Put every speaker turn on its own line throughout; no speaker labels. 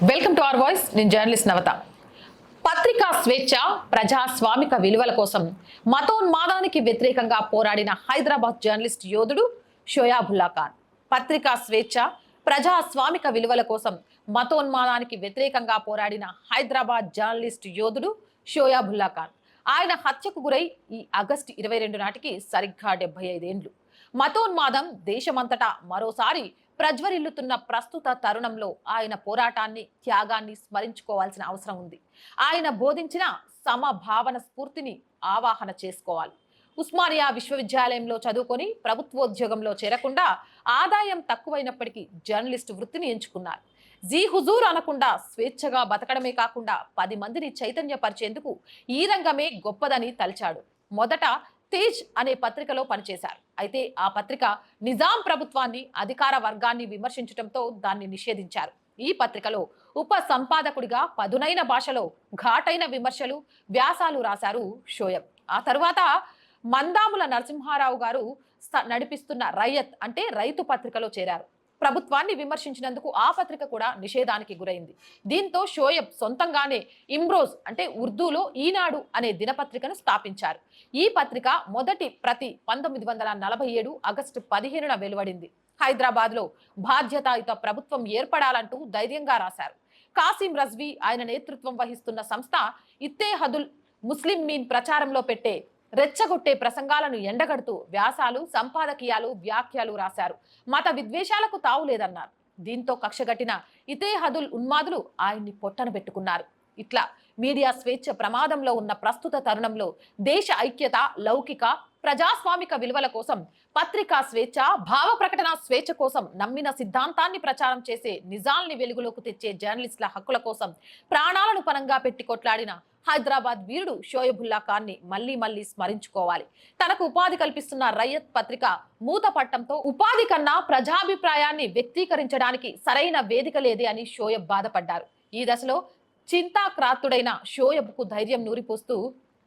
Welcome to our voice నేను journalist Navatha. పత్రికా స్వేచ్ఛ ప్రజాస్వామిక విలువల కోసం మతోన్మాదానికి వ్యతిరేకంగా పోరాడిన హైదరాబాద్ జర్నలిస్ట్ యోధుడు షోయాబుల్లా ఖాన్ పత్రికా స్వేచ్ఛ ప్రజాస్వామిక విలువల కోసం మతోన్మాదానికి వ్యతిరేకంగా పోరాడిన హైదరాబాద్ జర్నలిస్ట్ యోధుడు షోయాబుల్లా ఖాన్ ఆయన హత్యకు గురై ఈ ఆగస్టు ఇరవై రెండు నాటికి సరిగ్గా డెబ్బై ఐదేండ్లు మతోన్మాదం దేశమంతటా మరోసారి ప్రజ్వరిల్లుతున్న ప్రస్తుత తరుణంలో ఆయన పోరాటాన్ని త్యాగాన్ని స్మరించుకోవాల్సిన అవసరం ఉంది. ఆయన బోధించిన సమభావన స్ఫూర్తిని ఆవాహన చేసుకోవాలి. ఉస్మానియా విశ్వవిద్యాలయంలో చదువుకొని ప్రభుత్వోద్యోగంలో చేరకుండా ఆదాయం తక్కువైనప్పటికీ జర్నలిస్టు వృత్తిని ఎంచుకున్నారు. జీ హుజూర్ అనకుండా స్వేచ్ఛగా బతకడమే కాకుండా పది మందిని చైతన్యపరిచేందుకు ఈ రంగమే గొప్పదని తలిచాడు. మొదట తేజ్ అనే పత్రికలో పనిచేశారు. అయితే ఆ పత్రిక నిజాం ప్రభుత్వాన్ని అధికార వర్గాన్ని విమర్శించడంతో దాన్ని నిషేధించారు. ఈ పత్రికలో ఉప సంపాదకుడిగా పదునైన భాషలో ఘాటైన విమర్శలు వ్యాసాలు రాశారు షోయబ్. ఆ తర్వాత మందాముల నరసింహారావు గారు నడిపిస్తున్న రయత్ అంటే రైతు పత్రికలో చేరారు. ప్రభుత్వాన్ని విమర్శించినందుకు ఆ పత్రిక కూడా నిషేధానికి గురైంది. దీంతో షోయబ్ సొంతంగానే ఇమ్రోజ్ అంటే ఉర్దూలో ఈనాడు అనే దినపత్రికను స్థాపించారు. ఈ పత్రిక మొదటి ప్రతి పంతొమ్మిది వందల నలభై ఏడు ఆగస్టు పదిహేనున వెలువడింది. హైదరాబాద్లో బాధ్యతాయుత ప్రభుత్వం ఏర్పడాలంటూ ధైర్యంగా రాశారు. కాసిం రజ్వీ ఆయన నేతృత్వం వహిస్తున్న సంస్థ ఇత్తేహదుల్ ముస్లిం మీన్ ప్రచారంలో పెట్టే రెచ్చగొట్టే ప్రసంగాలను ఎండగడుతూ వ్యాసాలు సంపాదకీయాలు వ్యాఖ్యలు రాశారు. మత విద్వేషాలకు తావు లేదన్నారు దీంతో కక్షగట్టిన ఇతేహదుల్ ఉన్మాదులు ఆయన్ని పొట్టన పెట్టుకున్నారు. ఇట్లా మీడియా స్వేచ్ఛ ప్రమాదంలో ఉన్న ప్రస్తుత తరుణంలో దేశ ఐక్యత లౌకిక ప్రజాస్వామిక విలువల కోసం పత్రికా స్వేచ్ఛ భావ ప్రకటన స్వేచ్ఛ కోసం నమ్మిన సిద్ధాంతాన్ని ప్రచారం చేసే నిజాల్ని వెలుగులోకి తెచ్చే జర్నలిస్టుల హక్కుల కోసం ప్రాణాలను పనంగా పెట్టి కొట్లాడిన హైదరాబాద్ వీరుడు షోయబుల్లా ఖాన్ని మళ్ళీ మళ్ళీ స్మరించుకోవాలి. తనకు ఉపాధి కల్పిస్తున్న రయ్యత్ పత్రిక మూత పట్టంతో ఉపాధి కన్నా ప్రజాభిప్రాయాన్ని వ్యక్తీకరించడానికి సరైన వేదిక లేదే అని షోయబ్ బాధపడ్డారు. ఈ దశలో చింతాక్రాంతుడైన షోయబ్కు ధైర్యం నూరిపోస్తూ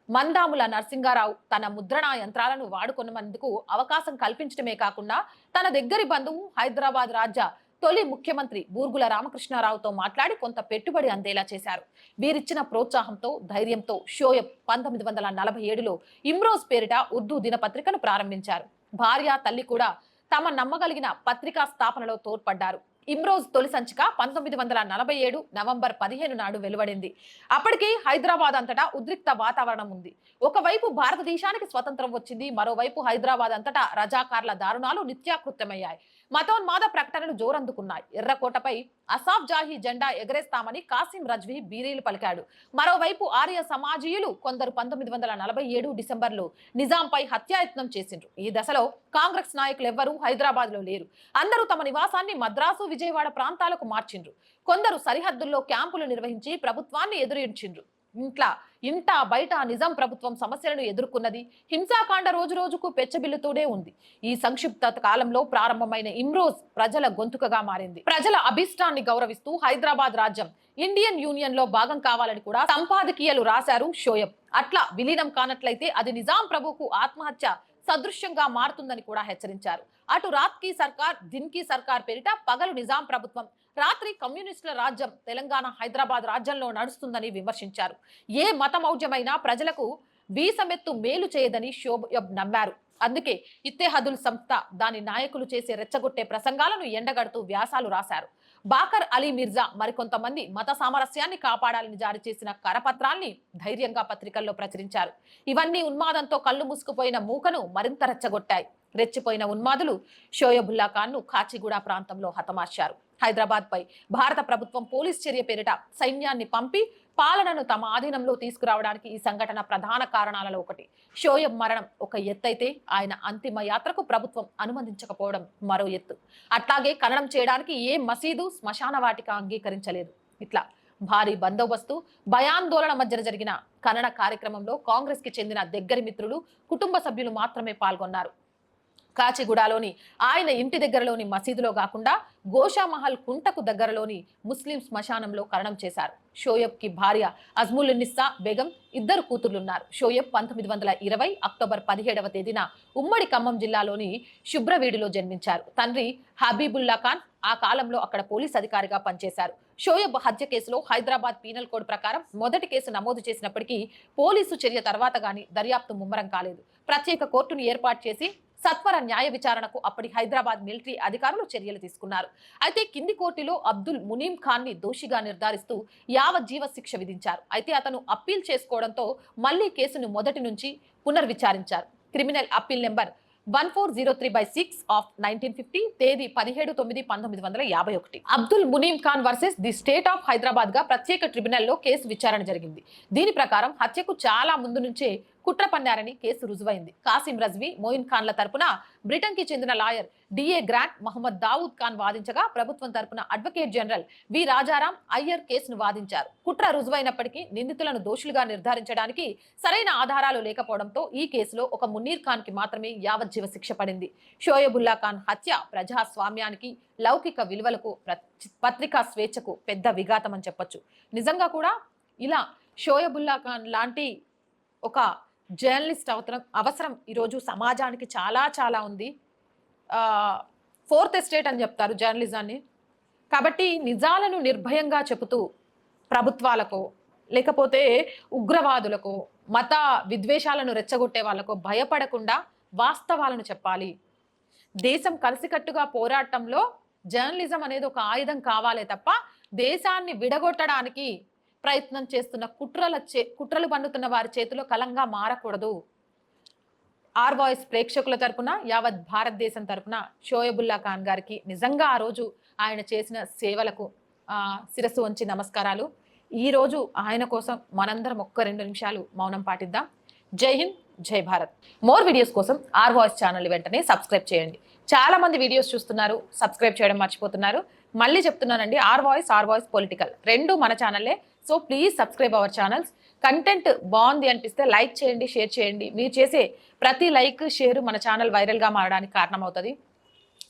మందాముల నరసింగారావు తన ముద్రణా యంత్రాలను వాడుకున్నందుకు అవకాశం కల్పించడమే కాకుండా తన దగ్గరి బంధువు హైదరాబాద్ రాజ్య తొలి ముఖ్యమంత్రి బూర్గుల రామకృష్ణారావుతో మాట్లాడి కొంత పెట్టుబడి అందేలా చేశారు. వీరిచ్చిన ప్రోత్సాహంతో ధైర్యంతో షోయబ్ పంతొమ్మిది వందల నలభై ఏడులో ఇమ్రోజ్ పేరిట ఉర్దూ దినపత్రికను ప్రారంభించారు. భార్య తల్లి కూడా తమ నమ్మగలిగిన పత్రికా స్థాపనలో తోడ్పడ్డారు. ఇమ్రోజ్ తొలి సంచిక పంతొమ్మిది వందల నలభై ఏడు నవంబర్ పదిహేను నాడు వెలువడింది. అప్పటికి హైదరాబాద్ అంతటా ఉద్రిక్త వాతావరణం ఉంది. ఒకవైపు భారతదేశానికి స్వతంత్రం వచ్చింది మరోవైపు హైదరాబాద్ అంతటా రజాకార్ల దారుణాలు నిత్యాకృత్యమయ్యాయి. మతోన్మాద ప్రకటనలు జోరందుకున్నాయి. ఎర్రకోటపై అసాఫ్ జాహీ జెండా ఎగరేస్తామని కాసిం రజ్వీ బీరీలు పలికాడు. మరోవైపు ఆర్య సమాజీయులు కొందరు పంతొమ్మిది వందల నలభై ఏడు డిసెంబర్లో నిజాంపై హత్యాయత్నం చేసిండ్రు. ఈ దశలో కాంగ్రెస్ నాయకులు ఎవ్వరూ హైదరాబాద్లో లేరు. అందరూ తమ నివాసాన్ని మద్రాసు విజయవాడ ప్రాంతాలకు మార్చిండ్రు. కొందరు సరిహద్దుల్లో క్యాంపులు నిర్వహించి ప్రభుత్వాన్ని ఎదురించిండ్రు. ఇంట్లా ఇంట బయట నిజాం ప్రభుత్వం సమస్యలను ఎదుర్కొన్నది. హింసాకాండ రోజు రోజుకు పెచ్చబిల్లుతూనే ఉంది. ఈ సంక్షిప్త కాలంలో ప్రారంభమైన ఇమ్రోజ్ ప్రజల గొంతుకగా మారింది. ప్రజల అభిష్టాన్ని గౌరవిస్తూ హైదరాబాద్ రాజ్యం ఇండియన్ యూనియన్లో భాగం కావాలని కూడా సంపాదకీయలు రాశారు షోయబ్. అట్లా విలీనం కానట్లయితే అది నిజాం ప్రభుకు ఆత్మహత్య సదృశ్యంగా మారుతుందని కూడా హెచ్చరించారు. అటు రాత్కి సర్కార్ దిన్కి సర్కార్ పేరిట పగలు నిజాం ప్రభుత్వం రాత్రి కమ్యూనిస్టుల రాజ్యం తెలంగాణ హైదరాబాద్ రాజ్యంలో నడుస్తుందని విమర్శించారు. ఏ మతమౌజ్యమైనా ప్రజలకు వీసమెత్తు మేలు చేయదని షోయబ్ నమ్మారు. అందుకే ఇత్తేహదుల్ సంస్థ దాని నాయకులు చేసే రెచ్చగొట్టే ప్రసంగాలను ఎండగడుతూ వ్యాసాలు రాశారు. బాకర్ అలీ మిర్జా మరికొంతమంది మత సామరస్యాన్ని కాపాడాలని జారీ చేసిన కరపత్రాల్ని ధైర్యంగా పత్రికల్లో ప్రచురించారు. ఇవన్నీ ఉన్మాదంతో కళ్ళు మూసుకుపోయిన మూకను మరింత రెచ్చగొట్టాయి. రెచ్చిపోయిన ఉన్మాదులు షోయబుల్లా ఖాన్ను కాచిగూడ ప్రాంతంలో హతమార్చారు. హైదరాబాద్ పై భారత ప్రభుత్వం పోలీస్ చర్య పేరిట సైన్యాన్ని పంపి పాలనను తమ ఆధీనంలో తీసుకురావడానికి ఈ సంఘటన ప్రధాన కారణాలలో ఒకటి. షోయబ్ మరణం ఒక ఎత్తైతే ఆయన అంతిమ యాత్రకు ప్రభుత్వం అనుమతించకపోవడం మరో ఎత్తు. అట్లాగే ఖననం చేయడానికి ఏ మసీదు శ్మశాన వాటిక అంగీకరించలేదు. ఇట్లా భారీ బందోబస్తు భయాందోళన మధ్యన జరిగిన ఖనన కార్యక్రమంలో కాంగ్రెస్కి చెందిన దగ్గరి మిత్రులు కుటుంబ సభ్యులు మాత్రమే పాల్గొన్నారు. కాచిగూడలోని ఆయన ఇంటి దగ్గరలోని మసీదులో కాకుండా గోషామహల్ కుంటకు దగ్గరలోని ముస్లిం శ్మశానంలో కరణం చేశారు. షోయబ్కి భార్య అజ్ములున్నిస్సా బేగం ఇద్దరు కూతుర్లున్నారు. షోయబ్ పంతొమ్మిది వందల ఇరవై అక్టోబర్ పదిహేడవ తేదీన ఉమ్మడి ఖమ్మం జిల్లాలోని శుభ్రవీడిలో జన్మించారు. తండ్రి హబీబుల్లా ఖాన్ ఆ కాలంలో అక్కడ పోలీస్ అధికారిగా పనిచేశారు. షోయబ్ హత్య కేసులో హైదరాబాద్ పీనల్ కోడ్ ప్రకారం మొదటి కేసు నమోదు చేసినప్పటికీ పోలీసు చర్య తర్వాత గాని దర్యాప్తు ముమ్మరం కాలేదు. ప్రత్యేక కోర్టును ఏర్పాటు చేసి సత్వర న్యాయ విచారణకు అప్పటి హైదరాబాద్ మిలిటరీ అధికారులు చర్యలు తీసుకున్నారు. అయితే కింది కోర్టులో అబ్దుల్ మునీం ఖాన్ని దోషిగా నిర్ధారిస్తూ యావజ్జీవ శిక్ష విధించారు. అయితే అతను అప్పీల్ చేసుకోవడంతో మళ్ళీ కేసును మొదటి నుంచి పునర్విచారించారు. Criminal appeal number one four zero three by six of nineteen fifty తేదీ పదిహేడు తొమ్మిది పంతొమ్మిది వందల యాభై ఒకటి. Abdul Munim Khan versus the state of హైదరాబాద్గా ప్రత్యేక ట్రిబ్యునల్లో కేసు విచారణ జరిగింది. దీని ప్రకారం హత్యకు చాలా ముందు నుంచే కుట్ర పన్నారని కేసు రుజువైంది. కాసిం రజ్వీ మోయిన్ ఖాన్ల తరపున బ్రిటన్కి చెందిన lawyer DA Grant Mohammed Dawood Khan వాదించగా ప్రభుత్వం తరపున advocate general V. Rajaram Iyer కేసును వాదించారు. కుట్ర రుజువైనప్పటికీ నిందితులను దోషులుగా నిర్ధారించడానికి సరైన ఆధారాలు లేకపోవడంతో ఈ కేసులో ఒక మున్నీర్ ఖాన్కి మాత్రమే యావజ్జీవ శిక్ష పడింది. షోయబుల్లా ఖాన్ హత్య ప్రజాస్వామ్యానికి లౌకిక విలువలకు పత్రికా స్వేచ్ఛకు పెద్ద విఘాతం అని చెప్పొచ్చు. నిజంగా కూడా ఇలా షోయబుల్లా ఖాన్ లాంటి ఒక జర్నలిస్ట్ అవసరం. అవసరం ఈరోజు సమాజానికి చాలా చాలా ఉంది. ఫోర్త్ ఎస్టేట్ అని చెప్తారు జర్నలిజాన్ని. కాబట్టి నిజాలను నిర్భయంగా చెబుతూ ప్రభుత్వాలకు లేకపోతే ఉగ్రవాదులకు మత విద్వేషాలను రెచ్చగొట్టే వాళ్ళకు భయపడకుండా వాస్తవాలను చెప్పాలి. దేశం కలిసికట్టుగా పోరాటంలో జర్నలిజం అనేది ఒక ఆయుధం కావాలే తప్ప దేశాన్ని విడగొట్టడానికి ప్రయత్నం చేస్తున్న కుట్రల చే కుట్రలు పన్నుతున్న వారి చేతిలో కలంగా మారకూడదు. ఆర్ వాయిస్ ప్రేక్షకుల తరపున యావత్ భారతదేశం తరపున షోయబుల్లా ఖాన్ గారికి నిజంగా ఆ రోజు ఆయన చేసిన సేవలకు శిరస్సు వంచి నమస్కారాలు. ఈ రోజు ఆయన కోసం మనందరం ఒక్క రెండు నిమిషాలు మౌనం పాటిద్దాం. జై హింద్ జై భారత్. మోర్ వీడియోస్ కోసం ఆర్ వాయిస్ ఛానల్ వెంటనే సబ్స్క్రైబ్ చేయండి. చాలా మంది వీడియోస్ చూస్తున్నారు సబ్స్క్రైబ్ చేయడం మర్చిపోతున్నారు. మళ్ళీ చెప్తున్నానండి our voice our voice political. రెండు మన ఛానల్లే so please subscribe our channels content బాగుంది అనిపిస్తే లైక్ చేయండి షేర్ చేయండి. మీరు చేసే ప్రతి లైక్ షేర్ మన ఛానల్ వైరల్గా మారడానికి కారణమవుతుంది.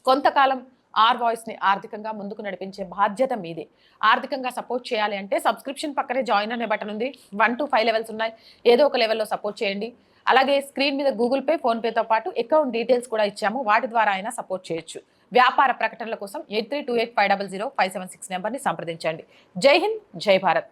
కొంతకాలం ఆర్ వాయిస్ని ఆర్థికంగా ముందుకు నడిపించే బాధ్యత మీదే. ఆర్థికంగా సపోర్ట్ చేయాలి అంటే సబ్స్క్రిప్షన్ పక్కనే జాయిన్ అనే బటన్ ఉంది. వన్ టు ఫైవ్ లెవెల్స్ ఉన్నాయి. ఏదో ఒక లెవెల్లో సపోర్ట్ చేయండి. అలాగే స్క్రీన్ మీద గూగుల్ పే ఫోన్పేతో పాటు అకౌంట్ డీటెయిల్స్ కూడా ఇచ్చాము. వాటి ద్వారా అయినా సపోర్ట్ చేయొచ్చు. వ్యాపార ప్రకటనల కోసం eight three two eight five double zero five seven six నెంబర్ని సంప్రదించండి. జై హింద్ జై భారత్.